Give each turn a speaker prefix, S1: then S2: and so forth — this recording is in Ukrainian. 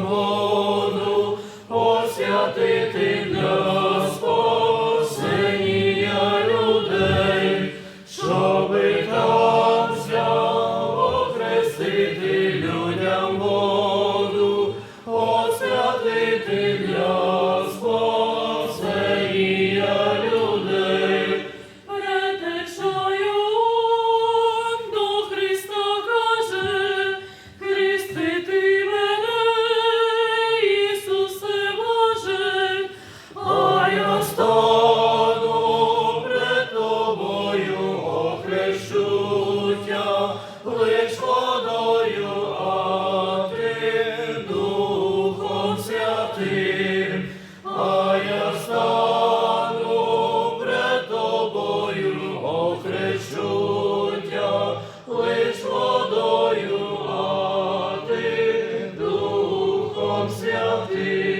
S1: Рамону посвятити для спасення людей, щоб там окрестити людям воду, освятити. життя, лиш водою, а ти Духом Святим, а я стану пред тобою,
S2: охрещуття, лиш водою,
S1: Духом
S2: Святим.